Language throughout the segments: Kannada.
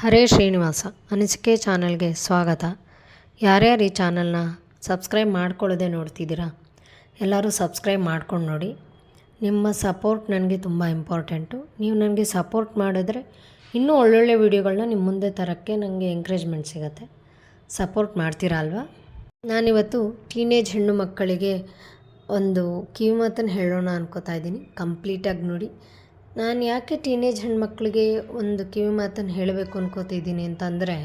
ಹರೇ ಶ್ರೀನಿವಾಸ, ಅನಿಸಿಕೆ ಚಾನಲ್ಗೆ ಸ್ವಾಗತ. ಯಾರ್ಯಾರು ಈ ಚಾನಲ್ನ ಸಬ್ಸ್ಕ್ರೈಬ್ ಮಾಡ್ಕೊಳ್ಳೋದೆ ನೋಡ್ತಿದ್ದೀರಾ, ಎಲ್ಲರೂ ಸಬ್ಸ್ಕ್ರೈಬ್ ಮಾಡ್ಕೊಂಡು ನೋಡಿ. ನಿಮ್ಮ ಸಪೋರ್ಟ್ ನನಗೆ ತುಂಬ ಇಂಪಾರ್ಟೆಂಟು. ನೀವು ನನಗೆ ಸಪೋರ್ಟ್ ಮಾಡಿದ್ರೆ ಇನ್ನೂ ಒಳ್ಳೊಳ್ಳೆ ವೀಡಿಯೋಗಳನ್ನ ನಿಮ್ಮ ಮುಂದೆ ತರೋಕ್ಕೆ ನನಗೆ ಎಂಕರೇಜ್ಮೆಂಟ್ ಸಿಗುತ್ತೆ. ಸಪೋರ್ಟ್ ಮಾಡ್ತೀರಾ ಅಲ್ವಾ? ನಾನಿವತ್ತು ಟೀನೇಜ್ ಹೆಣ್ಣು ಮಕ್ಕಳಿಗೆ ಒಂದು ಕಿವಿಮಾತನ್ನು ಹೇಳೋಣ ಅನ್ಕೋತಾ ಇದ್ದೀನಿ. ಕಂಪ್ಲೀಟಾಗಿ ನೋಡಿ. ನಾನು ಯಾಕೆ ಟೀನೇಜ್ ಹೆಣ್ಮಕ್ಳಿಗೆ ಒಂದು ಕಿವಿ ಮಾತನ್ನು ಹೇಳಬೇಕು ಅನ್ಕೋತಿದ್ದೀನಿ ಅಂತಂದರೆ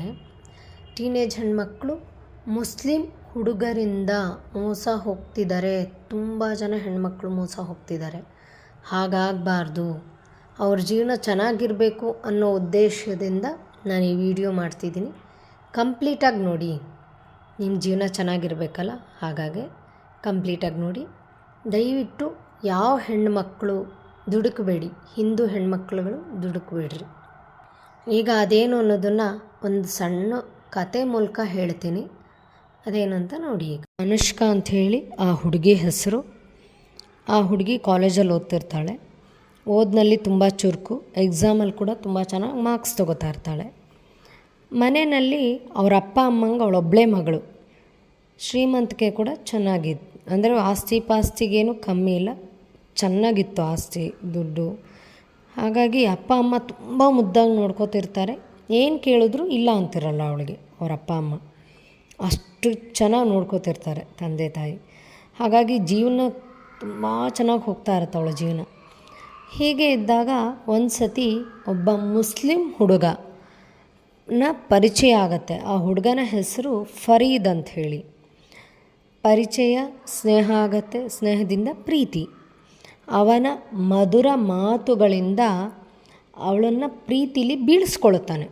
ಟೀನೇಜ್ ಹೆಣ್ಮಕ್ಳು ಮುಸ್ಲಿಂ ಹುಡುಗರಿಂದ ಮೋಸ ಹೋಗ್ತಿದ್ದಾರೆ ತುಂಬ ಜನ ಹೆಣ್ಮಕ್ಳು ಮೋಸ ಹೋಗ್ತಿದ್ದಾರೆ ಹಾಗಾಗಬಾರ್ದು. ಅವ್ರ ಜೀವನ ಚೆನ್ನಾಗಿರಬೇಕು ಅನ್ನೋ ಉದ್ದೇಶದಿಂದ ನಾನು ಈ ವಿಡಿಯೋ ಮಾಡ್ತಿದ್ದೀನಿ. ಕಂಪ್ಲೀಟಾಗಿ ನೋಡಿ. ನಿಮ್ಮ ಜೀವನ ಚೆನ್ನಾಗಿರಬೇಕಲ್ಲ? ಹಾಗಾಗಿ ಕಂಪ್ಲೀಟಾಗಿ ನೋಡಿ. ದಯವಿಟ್ಟು ಯಾವ ಹೆಣ್ಮಕ್ಳು ದುಡುಕಬೇಡಿ. ಹಿಂದೂ ಹೆಣ್ಮಕ್ಳುಗಳು ದುಡುಕಬೇಡ್ರಿ. ಈಗ ಅದೇನು ಅನ್ನೋದನ್ನು ಒಂದು ಸಣ್ಣ ಕತೆ ಮೂಲಕ ಹೇಳ್ತೀನಿ. ಅದೇನಂತ ನೋಡಿ ಈಗ. ಅನುಷ್ಕಾ ಅಂತ ಹೇಳಿ ಆ ಹುಡುಗಿ ಹೆಸರು. ಆ ಹುಡುಗಿ ಕಾಲೇಜಲ್ಲಿ ಓದ್ತಿರ್ತಾಳೆ. ಓದ್ನಲ್ಲಿ ತುಂಬ ಚುರುಕು. ಎಕ್ಸಾಮಲ್ಲಿ ಕೂಡ ತುಂಬ ಚೆನ್ನಾಗಿ ಮಾರ್ಕ್ಸ್ ತೊಗೋತಾ ಇರ್ತಾಳೆ. ಮನೆಯಲ್ಲಿ ಅವರ ಅಪ್ಪ ಅಮ್ಮಂಗೆ ಅವಳೊಬ್ಬಳೇ ಮಗಳು. ಶ್ರೀಮಂತಿಕೆ ಕೂಡ ಚೆನ್ನಾಗಿದ್ದು ಅಂದರೆ ಆಸ್ತಿ ಪಾಸ್ತಿಗೇನು ಕಮ್ಮಿ ಇಲ್ಲ. ಚೆನ್ನಾಗಿತ್ತು ಆಸ್ತಿ, ದುಡ್ಡು. ಹಾಗಾಗಿ ಅಪ್ಪ, ಅಮ್ಮ ತುಂಬ ಮುದ್ದಾಗಿ ನೋಡ್ಕೋತಿರ್ತಾರೆ. ಏನು ಕೇಳಿದ್ರು ಇಲ್ಲ ಅಂತಿರಲ್ಲ ಅವಳಿಗೆ, ಅವ್ರ ಅಪ್ಪ, ಅಮ್ಮ. ಅಷ್ಟು ಚೆನ್ನಾಗಿ ನೋಡ್ಕೋತಿರ್ತಾರೆ ತಂದೆ, ತಾಯಿ. ಹಾಗಾಗಿ ಜೀವನ ತುಂಬ ಚೆನ್ನಾಗಿ ಹೋಗ್ತಾ ಇರುತ್ತೆ ಅವಳ ಜೀವನ. ಹೀಗೆ ಇದ್ದಾಗ ಒಂದು ಸತಿ ಒಬ್ಬ ಮುಸ್ಲಿಂ ಹುಡುಗನ ಪರಿಚಯ ಆಗತ್ತೆ. ಆ ಹುಡುಗನ ಹೆಸರು ಫರೀದ್ ಅಂತ ಹೇಳಿ. ಪರಿಚಯ, ಸ್ನೇಹ ಆಗತ್ತೆ, ಸ್ನೇಹದಿಂದ ಪ್ರೀತಿ. ಅವನ ಮಧುರ ಮಾತುಗಳಿಂದ ಅವಳನ್ನು ಪ್ರೀತಿಲಿ ಬೀಳಿಸ್ಕೊಳ್ತಾನೆ.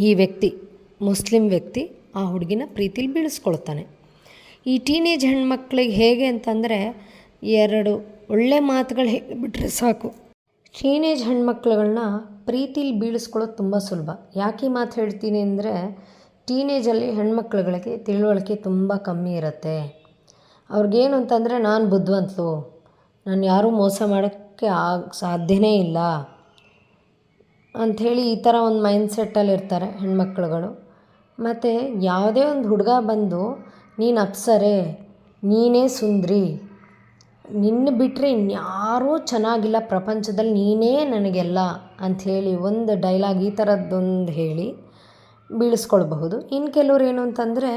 ಈ ವ್ಯಕ್ತಿ, ಮುಸ್ಲಿಂ ವ್ಯಕ್ತಿ, ಆ ಹುಡುಗಿನ ಪ್ರೀತಿಲಿ ಬೀಳಿಸ್ಕೊಳ್ತಾನೆ. ಈ ಟೀನೇಜ್ ಹೆಣ್ಮಕ್ಳಿಗೆ ಹೇಗೆ ಅಂತಂದರೆ ಎರಡು ಒಳ್ಳೆ ಮಾತುಗಳು ಹೇಳಿಬಿಟ್ರೆ ಸಾಕು. ಟೀನೇಜ್ ಹೆಣ್ಮಕ್ಳುಗಳನ್ನ ಪ್ರೀತಿಲಿ ಬೀಳಿಸ್ಕೊಳ್ಳೋದು ತುಂಬ ಸುಲಭ. ಯಾಕೆ ಮಾತು ಹೇಳ್ತೀನಿ ಅಂದರೆ ಟೀನೇಜಲ್ಲಿ ಹೆಣ್ಮಕ್ಳುಗಳಿಗೆ ತಿಳುವಳಿಕೆ ತುಂಬ ಕಮ್ಮಿ ಇರುತ್ತೆ. ಅವ್ರಿಗೇನು ಅಂತಂದರೆ, ನಾನು ಬುದ್ಧಿವಂತಲು. ನಾನು ಯಾರೂ ಮೋಸ ಮಾಡೋಕ್ಕೆ ಆಗ, ಸಾಧ್ಯನೇ ಇಲ್ಲ ಅಂಥೇಳಿ ಈ ಥರ ಒಂದು ಮೈಂಡ್ ಸೆಟ್ಟಲ್ಲಿ ಇರ್ತಾರೆ ಹೆಣ್ಮಕ್ಳುಗಳು. ಮತ್ತು ಯಾವುದೇ ಒಂದು ಹುಡುಗ ಬಂದು, ನೀನು ಅಪ್ಸರೆ, ನೀನೇ ಸುಂದ್ರಿ, ನಿನ್ನ ಬಿಟ್ಟರೆ ಇನ್ಯಾರೂ ಚೆನ್ನಾಗಿಲ್ಲ ಪ್ರಪಂಚದಲ್ಲಿ ನೀನೇ ನನಗೆಲ್ಲ ಅಂಥೇಳಿ ಒಂದು ಡೈಲಾಗ್ ಈ ಥರದ್ದೊಂದು ಹೇಳಿ ಬೀಳಿಸ್ಕೊಳ್ಬಹುದು. ಇನ್ನು ಕೆಲವ್ರು ಏನು ಅಂತಂದರೆ,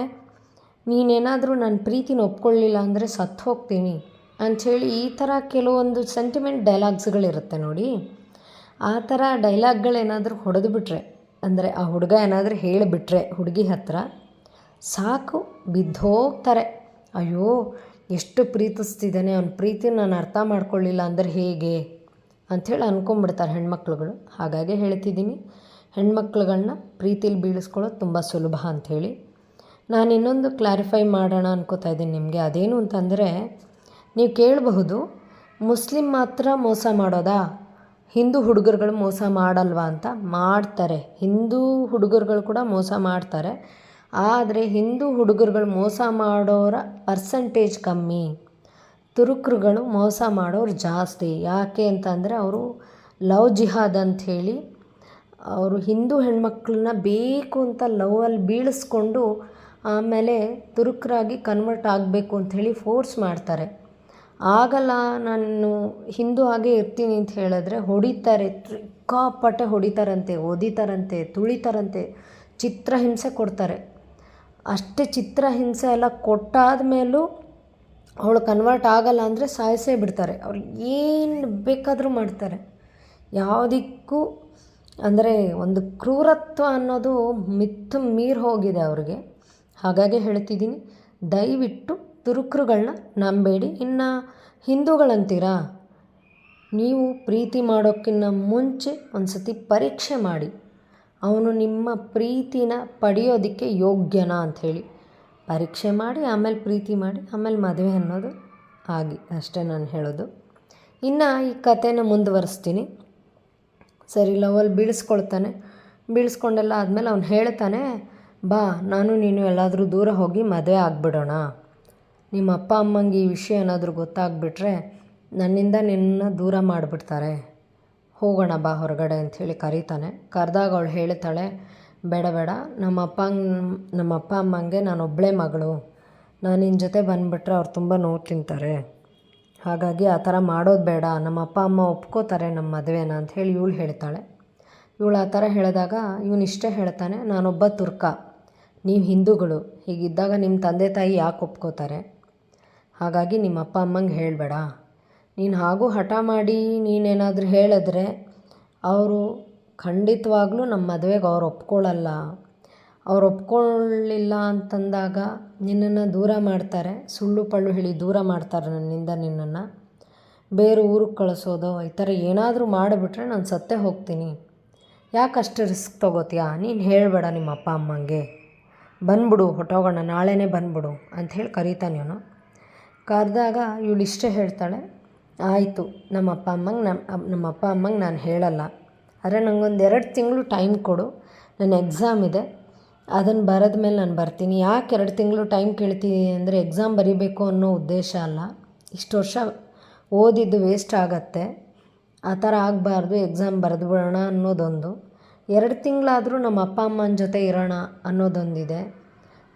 ನೀನೇನಾದರೂ ನನ್ನ ಪ್ರೀತಿನ ಒಪ್ಕೊಳ್ಳಿಲ್ಲ ಅಂದರೆ ಸತ್ತು ಹೋಗ್ತೀನಿ ಅಂಥೇಳಿ ಈ ಥರ ಕೆಲವೊಂದು ಸೆಂಟಿಮೆಂಟ್ ಡೈಲಾಗ್ಸ್ಗಳಿರುತ್ತೆ ನೋಡಿ. ಆ ಥರ ಡೈಲಾಗ್ಗಳೇನಾದರೂ ಹೊಡೆದು ಬಿಟ್ಟರೆ ಅಂದರೆ ಆ ಹುಡುಗ ಏನಾದರೂ ಹೇಳಿಬಿಟ್ರೆ ಹುಡುಗಿ ಹತ್ರ, ಸಾಕು, ಬಿದ್ದೋಗ್ತಾರೆ. ಅಯ್ಯೋ, ಎಷ್ಟು ಪ್ರೀತಿಸ್ತಿದ್ದಾನೆ, ಅವನ ಪ್ರೀತಿ ನಾನು ಅರ್ಥ ಮಾಡ್ಕೊಳ್ಳಿಲ್ಲ ಅಂದರೆ ಹೇಗೆ? ಅಂಥೇಳಿ ಅಂದ್ಕೊಂಬಿಡ್ತಾರೆ ಹೆಣ್ಮಕ್ಳುಗಳು. ಹಾಗಾಗಿ ಹೇಳ್ತಿದ್ದೀನಿ ಹೆಣ್ಮಕ್ಳುಗಳನ್ನ ಪ್ರೀತಿಲಿ ಬೀಳಿಸ್ಕೊಳ್ಳೋದು ತುಂಬ ಸುಲಭ ಅಂಥೇಳಿ. ನಾನು ಇನ್ನೊಂದು ಕ್ಲಾರಿಫೈ ಮಾಡೋಣ ಅನ್ಕೋತಾ ಇದ್ದೀನಿ ನಿಮಗೆ. ಅದೇನು ಅಂತಂದರೆ ನೀವು ಕೇಳಬಹುದು, ಮುಸ್ಲಿಂ ಮಾತ್ರ ಮೋಸ ಮಾಡೋದಾ? ಹಿಂದೂ ಹುಡುಗರುಗಳು ಮೋಸ ಮಾಡಲ್ವಾ ಅಂತ ಮಾಡ್ತಾರೆ. ಹಿಂದೂ ಹುಡುಗರುಗಳು ಕೂಡ ಮೋಸ ಮಾಡ್ತಾರೆ. ಆದರೆ ಹಿಂದೂ ಹುಡುಗರುಗಳು ಮೋಸ ಮಾಡೋರ ಪರ್ಸಂಟೇಜ್ ಕಮ್ಮಿ. ತುರುಕ್ರುಗಳು ಮೋಸ ಮಾಡೋರು ಜಾಸ್ತಿ. ಯಾಕೆ ಅಂತಂದರೆ ಅವರು ಲವ್ ಜಿಹಾದ್ ಅಂಥೇಳಿ ಅವರು ಹಿಂದೂ ಹೆಣ್ಮಕ್ಳನ್ನ ಬೇಕು ಅಂತ ಲವಲ್ಲಿ ಬೀಳಿಸ್ಕೊಂಡು ಆಮೇಲೆ ತುರುಕರಾಗಿ ಕನ್ವರ್ಟ್ ಆಗಬೇಕು ಅಂಥೇಳಿ ಫೋರ್ಸ್ ಮಾಡ್ತಾರೆ. ಆಗಲ್ಲ, ನಾನು ಹಿಂದೂ ಹಾಗೆ ಇರ್ತೀನಿ ಅಂತ ಹೇಳಿದ್ರೆ ಹೊಡಿತಾರೆ ಸಿಕ್ಕಾಪಟ್ಟೆ ಹೊಡಿತಾರಂತೆ, ಓದಿತಾರಂತೆ, ತುಳಿತಾರಂತೆ ಚಿತ್ರಹಿಂಸೆ ಕೊಡ್ತಾರೆ. ಅಷ್ಟೇ ಚಿತ್ರಹಿಂಸೆ ಎಲ್ಲ ಕೊಟ್ಟಾದ ಮೇಲೂ ಅವಳು ಕನ್ವರ್ಟ್ ಆಗಲ್ಲ ಅಂದರೆ ಸಾಯಿಸೇ ಬಿಡ್ತಾರೆ. ಅವ್ರು ಏನು ಬೇಕಾದರೂ ಮಾಡ್ತಾರೆ. ಯಾವುದಕ್ಕೂ ಅಂದರೆ ಒಂದು ಕ್ರೂರತ್ವ ಅನ್ನೋದು ಮಿತ್ತು ಮೀರಿ ಹೋಗಿದೆ ಅವ್ರಿಗೆ. ಹಾಗಾಗಿ ಹೇಳ್ತಿದ್ದೀನಿ, ದಯವಿಟ್ಟು ತುರುಕ್ರುಗಳನ್ನ ನಂಬೇಡಿ. ಇನ್ನು ಹಿಂದೂಗಳಂತೀರಾ? ನೀವು ಪ್ರೀತಿ ಮಾಡೋಕ್ಕಿಂತ ಮುಂಚೆ ಒಂದು ಸತಿ ಪರೀಕ್ಷೆ ಮಾಡಿ. ಅವನು ನಿಮ್ಮ ಪ್ರೀತಿನ ಪಡೆಯೋದಕ್ಕೆ ಯೋಗ್ಯನಾ ಅಂಥೇಳಿ. ಪರೀಕ್ಷೆ ಮಾಡಿ, ಆಮೇಲೆ ಪ್ರೀತಿ ಮಾಡಿ, ಆಮೇಲೆ ಮದುವೆ ಅನ್ನೋದು ಆಗಿ. ಅಷ್ಟೇ ನಾನು ಹೇಳೋದು. ಇನ್ನು ಈ ಕಥೆನ ಮುಂದುವರಿಸ್ತೀನಿ. ಸರಿ ಲವಲ್ಲಿ ಬೀಳಿಸ್ಕೊಳ್ತಾನೆ. ಬೀಳಿಸ್ಕೊಂಡೆಲ್ಲ ಆದಮೇಲೆ ಅವ್ನು ಹೇಳ್ತಾನೆ, ಬಾ, ನಾನು ನೀನು ಎಲ್ಲಾದರೂ ದೂರ ಹೋಗಿ ಮದುವೆ ಆಗಿಬಿಡೋಣ. ನಿಮ್ಮ ಅಪ್ಪ ಅಮ್ಮಂಗೆ ಈ ವಿಷಯ ಏನಾದರೂ ಗೊತ್ತಾಗ್ಬಿಟ್ರೆ ನನ್ನಿಂದ ನಿನ್ನ ದೂರ ಮಾಡಿಬಿಡ್ತಾರೆ. ಹೋಗೋಣ ಬಾ ಹೊರಗಡೆ ಅಂಥೇಳಿ ಕರೀತಾನೆ. ಕರೆದಾಗ ಅವಳು ಹೇಳ್ತಾಳೆ, ಬೇಡ ಬೇಡ, ನಮ್ಮ ಅಪ್ಪ ನಮ್ಮ ಅಪ್ಪ ಅಮ್ಮಂಗೆ ನಾನು ಒಬ್ಬಳೇ ಮಗಳು. ನಾನು ನಿನ್ನ ಜೊತೆ ಬಂದುಬಿಟ್ರೆ ಅವ್ರು ತುಂಬ ನೋವು ತಿಂತಾರೆ. ಹಾಗಾಗಿ ಆ ಥರ ಮಾಡೋದು ಬೇಡ. ನಮ್ಮ ಅಪ್ಪ ಅಮ್ಮ ಒಪ್ಕೋತಾರೆ ನಮ್ಮ ಮದುವೆನ ಅಂತ ಹೇಳಿ ಇವಳು ಹೇಳ್ತಾಳೆ. ಇವಳು ಆ ಥರ ಹೇಳಿದಾಗ ಇವನು ಇಷ್ಟೇ ಹೇಳ್ತಾನೆ, ನಾನೊಬ್ಬ ತುರ್ಕ. ನೀವು ಹಿಂದೂಗಳು. ಹೀಗಿದ್ದಾಗ ನಿಮ್ಮ ತಂದೆ ತಾಯಿ ಯಾಕೆ ಒಪ್ಕೋತಾರೆ? ಹಾಗಾಗಿ ನಿಮ್ಮ ಅಪ್ಪ ಅಮ್ಮಂಗೆ ಹೇಳಬೇಡ. ನೀನು ಹಾಗೂ ಹಠ ಮಾಡಿ ನೀನೇನಾದರೂ ಹೇಳಿದ್ರೆ ಅವರು ಖಂಡಿತವಾಗ್ಲೂ ನಮ್ಮ ಮದುವೆಗೆ ಅವ್ರು ಒಪ್ಕೊಳ್ಳಲ್ಲ ಅವ್ರು ಒಪ್ಕೊಳ್ಳಿಲ್ಲ ಅಂತಂದಾಗ ನಿನ್ನನ್ನು ದೂರ ಮಾಡ್ತಾರೆ. ಸುಳ್ಳು ಪಳ್ಳು ಹೇಳಿ ದೂರ ಮಾಡ್ತಾರೆ ನನ್ನಿಂದ ನಿನ್ನನ್ನು. ಬೇರೆ ಊರಿಗೆ ಕಳಿಸೋದು, ಈ ಥರ ಏನಾದರೂ ಮಾಡಿಬಿಟ್ರೆ ನಾನು ಸತ್ತೇ ಹೋಗ್ತೀನಿ. ಯಾಕೆ ಅಷ್ಟು ರಿಸ್ಕ್ ತೊಗೋತೀಯಾ? ನೀನು ಹೇಳಬೇಡ ನಿಮ್ಮ ಅಪ್ಪ ಅಮ್ಮಂಗೆ. ಬಂದ್ಬಿಡು ಹೊಟ್ಟೋಗೋಣ ನಾಳೆನೇ ಬಂದ್ಬಿಡು ಅಂಥೇಳಿ ಕರೀತಾನೆ ಇವನು ಕರೆದಾಗ ಇವಳು ಇಷ್ಟೇ ಹೇಳ್ತಾಳೆ, ಆಯಿತು, ನಮ್ಮ ಅಪ್ಪ ಅಮ್ಮಂಗೆ ನಮ್ಮ ನಮ್ಮ ಅಪ್ಪ ಅಮ್ಮಂಗೆ ನಾನು ಹೇಳಲ್ಲ. ಆದರೆ ನನಗೊಂದು ಎರಡು ತಿಂಗಳು ಟೈಮ್ ಕೊಡು ನನ್ನ ಎಕ್ಸಾಮ್ ಇದೆ. ಅದನ್ನು ಬರೆದ ಮೇಲೆ ನಾನು ಬರ್ತೀನಿ. ಯಾಕೆ ಎರಡು ತಿಂಗಳು ಟೈಮ್ ಕೇಳ್ತೀನಿ ಅಂದರೆ ಎಕ್ಸಾಮ್ ಬರೀಬೇಕು ಅನ್ನೋ ಉದ್ದೇಶ ಅಲ್ಲ. ಇಷ್ಟು ವರ್ಷ ಓದಿದ್ದು ವೇಸ್ಟ್ ಆಗತ್ತೆ. ಆ ಥರ ಆಗಬಾರ್ದು ಎಕ್ಸಾಮ್ ಬರೆದು ಬಿಡೋಣ ಅನ್ನೋದೊಂದು. ಎರಡು ತಿಂಗಳಾದರೂ ನಮ್ಮ ಅಪ್ಪ ಅಮ್ಮನ ಜೊತೆ ಇರೋಣ ಅನ್ನೋದೊಂದಿದೆ.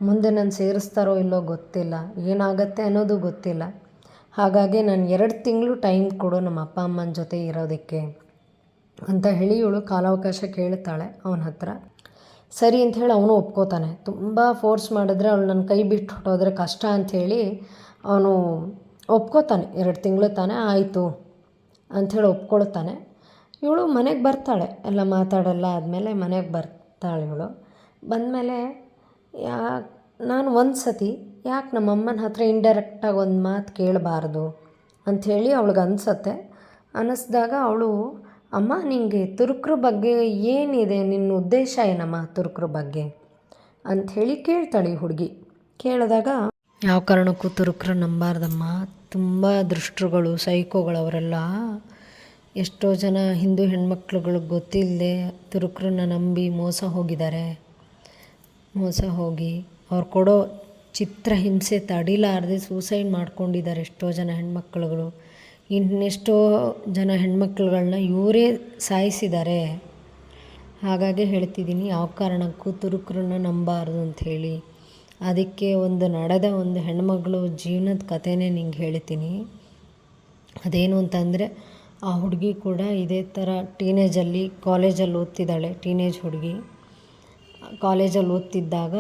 ಮುಂದೆ ನಾನು ಸೇರಿಸ್ತಾರೋ ಇಲ್ಲೋ ಗೊತ್ತಿಲ್ಲ. ಏನಾಗತ್ತೆ ಅನ್ನೋದು ಗೊತ್ತಿಲ್ಲ. ಹಾಗಾಗಿ ನಾನು ಎರಡು ತಿಂಗಳು ಟೈಮ್ ಕೊಡು ನಮ್ಮ ಅಪ್ಪ ಅಮ್ಮನ ಜೊತೆ ಇರೋದಕ್ಕೆ ಅಂತ ಹೇಳಿ ಇವಳು ಕಾಲಾವಕಾಶ ಕೇಳ್ತಾಳೆ ಅವನ ಹತ್ರ. ಸರಿ ಅಂತ ಹೇಳಿ ಅವನು ಒಪ್ಕೋತಾನೆ. ತುಂಬ ಫೋರ್ಸ್ ಮಾಡಿದ್ರೆ ಅವಳು ನನ್ನ ಕೈ ಬಿಟ್ಟು ಹೊಟ್ಟೋದ್ರೆ ಕಷ್ಟ ಅಂಥೇಳಿ ಅವನು ಒಪ್ಕೋತಾನೆ. ಎರಡು ತಿಂಗಳು ತಾನೇ ಆಯಿತು ಅಂಥೇಳಿ ಒಪ್ಕೊಳ್ತಾನೆ. ಇವಳು ಮನೆಗೆ ಬರ್ತಾಳೆ. ಎಲ್ಲ ಮಾತಾಡಲ್ಲ ಆದಮೇಲೆ ಮನೆಗೆ ಬರ್ತಾಳೆ ಇವಳು. ಬಂದಮೇಲೆ ಯಾ, ನಾನು ಒಂದು ಸತಿ ಯಾಕೆ ನಮ್ಮ ಅಮ್ಮನ ಹತ್ರ ಇಂಡೈರೆಕ್ಟಾಗಿ ಒಂದು ಮಾತು ಕೇಳಬಾರ್ದು ಅಂಥೇಳಿ ಅವಳಿಗೆ ಅನಿಸತ್ತೆ. ಅನ್ನಿಸ್ದಾಗ ಅವಳು, ಅಮ್ಮ ನಿನಗೆ ತುರುಕ್ರ ಬಗ್ಗೆ ಏನಿದೆ? ನಿನ್ನ ಉದ್ದೇಶ ಏನಮ್ಮ ತುರುಕ್ರ ಬಗ್ಗೆ? ಅಂಥೇಳಿ ಕೇಳ್ತಾಳೆ ಹುಡುಗಿ. ಕೇಳಿದಾಗ, ಯಾವ ಕಾರಣಕ್ಕೂ ತುರುಕ್ರ ನಂಬಾರ್ದಮ್ಮ. ತುಂಬ ದೃಷ್ಟರುಗಳು, ಸೈಕೋಗಳು ಅವರೆಲ್ಲ. ಎಷ್ಟೋ ಜನ ಹಿಂದೂ ಹೆಣ್ಮಕ್ಳುಗಳಿಗೆ ಗೊತ್ತಿಲ್ಲದೆ ತುರುಕ್ರನ್ನ ನಂಬಿ ಮೋಸ ಹೋಗಿದ್ದಾರೆ. ಮೋಸ ಹೋಗಿ ಅವ್ರು ಕೊಡೋ ಚಿತ್ರಹಿಂಸೆ ತಡಿಲಾರದೆ ಸೂಸೈಡ್ ಮಾಡ್ಕೊಂಡಿದ್ದಾರೆ ಎಷ್ಟೋ ಜನ ಹೆಣ್ಮಕ್ಳುಗಳು. ಇನ್ನೆಷ್ಟೋ ಜನ ಹೆಣ್ಮಕ್ಳುಗಳನ್ನ ಇವರೇ ಸಾಯಿಸಿದ್ದಾರೆ. ಹಾಗಾಗಿ ಹೇಳ್ತಿದ್ದೀನಿ, ಯಾವ ಕಾರಣಕ್ಕೂ ತುರುಕ್ರನ್ನ ನಂಬಾರ್ದು ಅಂಥೇಳಿ ಅದಕ್ಕೆ ಒಂದು ನಡೆದ ಒಂದು ಹೆಣ್ಮಗಳು ಜೀವನದ ಕಥೆನೇ ನಿಂಗೆ ಹೇಳ್ತೀನಿ. ಅದೇನು ಅಂತಂದರೆ, ಆ ಹುಡುಗಿ ಕೂಡ ಇದೇ ಥರ ಟೀನೇಜಲ್ಲಿ ಕಾಲೇಜಲ್ಲಿ ಓದ್ತಿದ್ದಾಳೆ ಟೀನೇಜ್ ಹುಡುಗಿ. ಕಾಲೇಜಲ್ಲಿ ಓದ್ತಿದ್ದಾಗ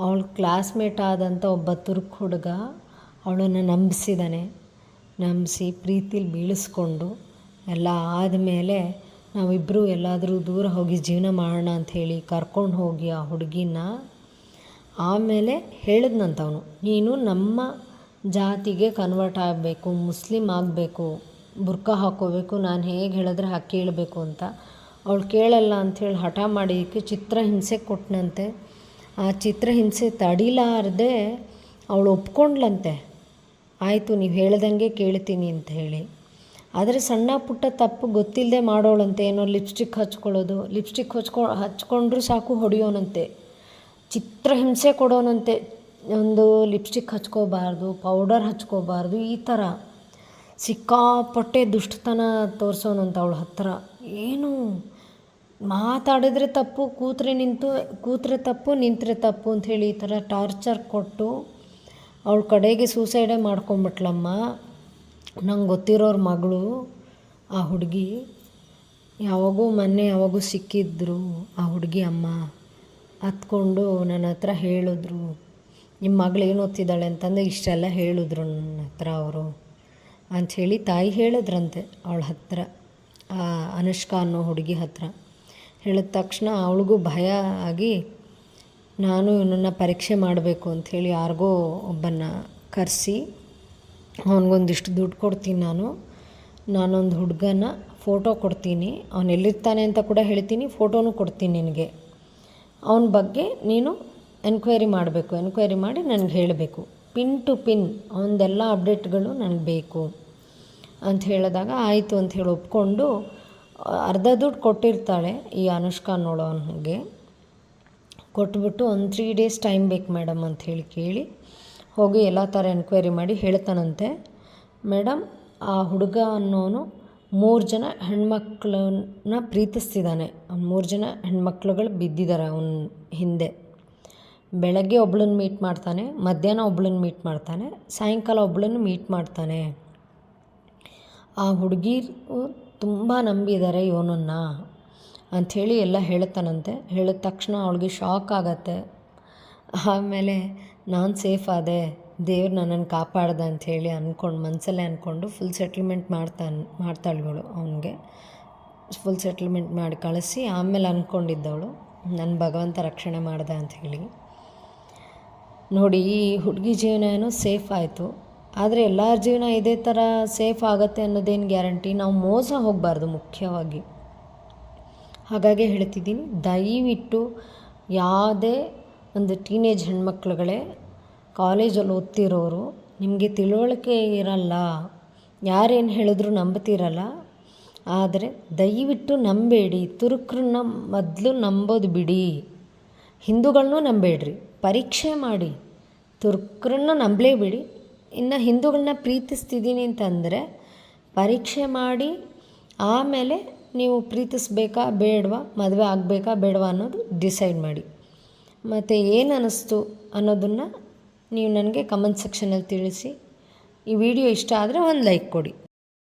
ಅವಳ ಕ್ಲಾಸ್ಮೇಟ್ ಆದಂಥ ಒಬ್ಬ ತುರ್ಕ್ ಹುಡುಗ ಅವಳನ್ನು ನಂಬಿಸಿದ್ದಾನೆ ನಂಬಿಸಿ ಪ್ರೀತಿಲಿ ಬೀಳಿಸ್ಕೊಂಡು ಎಲ್ಲ ಆದಮೇಲೆ ನಾವಿಬ್ಬರು ಎಲ್ಲಾದರೂ ದೂರ ಹೋಗಿ ಜೀವನ ಮಾಡೋಣ ಅಂಥೇಳಿ ಕರ್ಕೊಂಡು ಹೋಗಿ ಆ ಹುಡುಗಿನ ಆಮೇಲೆ ಹೇಳಿದ್ನಂತವನು, ನೀನು ನಮ್ಮ ಜಾತಿಗೆ ಕನ್ವರ್ಟ್ ಆಗಬೇಕು ಮುಸ್ಲಿಮ್ ಆಗಬೇಕು ಬುರ್ಕ ಹಾಕ್ಕೋಬೇಕು, ನಾನು ಹೇಗೆ ಹೇಳಿದ್ರೆ ಹಾಕಿ ಕೇಳಬೇಕು ಅಂತ. ಅವಳು ಕೇಳಲ್ಲ ಅಂಥೇಳಿ ಹಠ ಚಿತ್ರ ಚಿತ್ರಹಿಂಸೆ ಕೊಟ್ಟನಂತೆ ಆ ಚಿತ್ರಹಿಂಸೆ ತಡಿಲಾರದೆ ಅವಳು ಒಪ್ಕೊಂಡ್ಲಂತೆ. ಆಯಿತು, ನೀವು ಹೇಳ್ದಂಗೆ ಕೇಳ್ತೀನಿ ಅಂತ ಹೇಳಿ. ಆದರೆ ಸಣ್ಣ ಪುಟ್ಟ ತಪ್ಪು ಗೊತ್ತಿಲ್ಲದೆ ಮಾಡೋಳಂತೆ. ಏನೋ ಲಿಪ್ಸ್ಟಿಕ್ ಹಚ್ಕೊಳ್ಳೋದು. ಲಿಪ್ಸ್ಟಿಕ್ ಹಚ್ಕೊ, ಹಚ್ಕೊಂಡ್ರೂ ಸಾಕು ಹೊಡೆಯೋನಂತೆ. ಚಿತ್ರಹಿಂಸೆ ಕೊಡೋನಂತೆ. ಒಂದು ಲಿಪ್ಸ್ಟಿಕ್ ಹಚ್ಕೋಬಾರ್ದು, ಪೌಡರ್ ಹಚ್ಕೋಬಾರ್ದು, ಈ ಥರ ಸಿಕ್ಕಾಪಟ್ಟೆ ದುಷ್ಟತನ ತೋರಿಸೋನಂತ ಅವಳು ಹತ್ತಿರ ಏನು? ಮಾತಾಡಿದ್ರೆ ತಪ್ಪು, ಕೂತ್ರೆ ನಿಂತು, ಕೂತ್ರೆ ತಪ್ಪು, ನಿಂತರೆ ತಪ್ಪು ಅಂಥೇಳಿ ಈ ಥರ ಟಾರ್ಚರ್ ಕೊಟ್ಟು ಅವಳ ಕಡೆಗೆ ಸೂಸೈಡೇ ಮಾಡ್ಕೊಂಬಿಟ್ಲಮ್ಮ. ನಂಗೆ ಗೊತ್ತಿರೋರ ಮಗಳು, ಆ ಹುಡುಗಿ. ಯಾವಾಗೂ ಮೊನ್ನೆ ಯಾವಾಗೂ ಸಿಕ್ಕಿದ್ರು ಆ ಹುಡುಗಿ ಅಮ್ಮ. ಹತ್ಕೊಂಡು ನನ್ನ ಹತ್ರ ಹೇಳಿದ್ರು ನಿಮ್ಮ ಮಗಳು ಏನು ಓದ್ತಿದ್ದಾಳೆ? ಅಂತಂದು ಇಷ್ಟೆಲ್ಲ ಹೇಳಿದ್ರು ನನ್ನ ಹತ್ರ ಅವರು. ಅಂಥೇಳಿ ತಾಯಿ ಹೇಳಿದ್ರಂತೆ ಅವಳ ಹತ್ರ ಅನುಷ್ಕಾ ಅನ್ನೋ ಹುಡುಗಿ ಹತ್ರ. ಹೇಳಿದ ತಕ್ಷಣ ಅವಳಿಗೂ ಭಯ ಆಗಿ, ನಾನು ಇವನನ್ನು ಪರೀಕ್ಷೆ ಮಾಡಬೇಕು ಅಂಥೇಳಿ ಯಾರಿಗೋ ಒಬ್ಬನ್ನ ಕರೆಸಿ, ಅವನಿಗೊಂದಿಷ್ಟು ದುಡ್ಡು ಕೊಡ್ತೀನಿ ನಾನು. ನಾನೊಂದು ಹುಡುಗನ ಫೋಟೋ ಕೊಡ್ತೀನಿ. ಅವನು ಎಲ್ಲಿರ್ತಾನೆ ಅಂತ ಕೂಡ ಹೇಳ್ತೀನಿ. ಫೋಟೋನು ಕೊಡ್ತೀನಿ ನಿನಗೆ. ಅವನ ಬಗ್ಗೆ ನೀನು ಎನ್ಕ್ವೈರಿ ಮಾಡಬೇಕು. ಎನ್ಕ್ವೈರಿ ಮಾಡಿ ನನಗೆ ಹೇಳಬೇಕು. ಪಿನ್ ಟು ಪಿನ್ ಅವನದೆಲ್ಲ ಅಪ್ಡೇಟ್ಗಳು ನನಗೆ ಬೇಕು ಅಂತ ಹೇಳಿದಾಗ, ಆಯಿತು ಅಂತ ಹೇಳಿ ಒಪ್ಕೊಂಡು ಅರ್ಧ ದುಡ್ಡು ಕೊಟ್ಟಿರ್ತಾಳೆ ಈ ಅನುಷ್ಕಾ ನೋಡೋನಿಗೆ ಕೊಟ್ಬಿಟ್ಟು ಒಂದು ತ್ರೀ ಡೇಸ್ ಟೈಮ್ ಬೇಕು ಮೇಡಮ್ ಅಂತ ಹೇಳಿ ಕೇಳಿ, ಹೋಗಿ ಎಲ್ಲ ಥರ ಎನ್ಕ್ವೈರಿ ಮಾಡಿ ಹೇಳ್ತಾನಂತೆ. ಮೇಡಮ್, ಆ ಹುಡುಗ ಅನ್ನೋನು ಮೂರು ಜನ ಹೆಣ್ಮಕ್ಳನ್ನ ಪ್ರೀತಿಸ್ತಿದ್ದಾನೆ. ಮೂರು ಜನ ಹೆಣ್ಮಕ್ಳುಗಳು ಬಿದ್ದಿದ್ದಾರೆ ಅವನ ಹಿಂದೆ. ಬೆಳಗ್ಗೆ ಒಬ್ಳನ್ನ ಮೀಟ್ ಮಾಡ್ತಾನೆ, ಮಧ್ಯಾಹ್ನ ಒಬ್ಳನ್ನ ಮೀಟ್ ಮಾಡ್ತಾನೆ, ಸಾಯಂಕಾಲ ಒಬ್ಳನ್ನು ಮೀಟ್ ಮಾಡ್ತಾನೆ. ಆ ಹುಡುಗಿರು ತುಂಬ ನಂಬಿದ್ದಾರೆ ಇವನನ್ನ ಅಂಥೇಳಿ ಎಲ್ಲ ಹೇಳ್ತಾನಂತೆ. ಹೇಳಿದ ತಕ್ಷಣ ಅವಳಿಗೆ ಶಾಕ್ ಆಗತ್ತೆ. ಆಮೇಲೆ ನಾನು ಸೇಫ್ ಆದೆ, ದೇವ್ರು ನನ್ನನ್ನು ಕಾಪಾಡ್ದೆ ಅಂಥೇಳಿ ಅಂದ್ಕೊಂಡು ಮನಸ್ಸಲ್ಲೇ ಅಂದ್ಕೊಂಡು ಫುಲ್ ಸೆಟ್ಲ್ಮೆಂಟ್ ಮಾಡ್ತಾನೆ ಮಾಡ್ತಾಳ್ಗಳು ಅವನಿಗೆ. ಫುಲ್ ಸೆಟ್ಲ್ಮೆಂಟ್ ಮಾಡಿ ಕಳಿಸಿ ಆಮೇಲೆ ಅಂದ್ಕೊಂಡಿದ್ದವಳು ನನ್ನ ಭಗವಂತ ರಕ್ಷಣೆ ಮಾಡ್ದೆ ಅಂಥೇಳಿ. ನೋಡಿ ಈ ಹುಡುಗಿ ಜೀವನ ಏನೋ ಸೇಫ್ ಆಯಿತು. ಆದರೆ ಎಲ್ಲರ ಜೀವನ ಇದೇ ಥರ ಸೇಫ್ ಆಗುತ್ತೆ ಅನ್ನೋದೇನು ಗ್ಯಾರಂಟಿ ನಾವು ಮೋಸ ಹೋಗಬಾರ್ದು ಮುಖ್ಯವಾಗಿ. ಹಾಗಾಗಿ ಹೇಳ್ತಿದ್ದೀನಿ, ದಯವಿಟ್ಟು ಯಾವುದೇ ಒಂದು ಟೀನೇಜ್ ಹೆಣ್ಮಕ್ಳುಗಳೇ ಕಾಲೇಜಲ್ಲಿ ಓದ್ತಿರೋರು, ನಿಮಗೆ ತಿಳುವಳಿಕೆ ಇರಲ್ಲ, ಯಾರೇನು ಹೇಳಿದ್ರು ನಂಬ್ತಿರಲ್ಲ, ಆದರೆ ದಯವಿಟ್ಟು ನಂಬೇಡಿ, ತುರುಕ್ರನ್ನ ಮೊದಲು ನಂಬೋದು ಬಿಡಿ. ಹಿಂದೂಗಳನ್ನೂ ನಂಬೇಡ್ರಿ, ಪರೀಕ್ಷೆ ಮಾಡಿ, ತುರುಕ್ರನ್ನ ನಂಬಲೇಬೇಡಿ ಇನ್ನು ಹಿಂದೂಗಳನ್ನ ಪ್ರೀತಿಸ್ತಿದ್ದೀನಿ ಅಂತಂದರೆ ಪರೀಕ್ಷೆ ಮಾಡಿ ಆಮೇಲೆ ನೀವು ಪ್ರೀತಿಸ್ಬೇಕಾ ಬೇಡವಾ, ಮದುವೆ ಆಗಬೇಕಾ ಬೇಡವಾ ಅನ್ನೋದು ಡಿಸೈಡ್ ಮಾಡಿ. ಮತ್ತು ಏನು ಅನ್ನಿಸ್ತು ಅನ್ನೋದನ್ನು ನೀವು ನನಗೆ ಕಮೆಂಟ್ ಸೆಕ್ಷನಲ್ಲಿ ತಿಳಿಸಿ. ಈ ವಿಡಿಯೋ ಇಷ್ಟ ಆದರೆ ಒಂದು ಲೈಕ್ ಕೊಡಿ.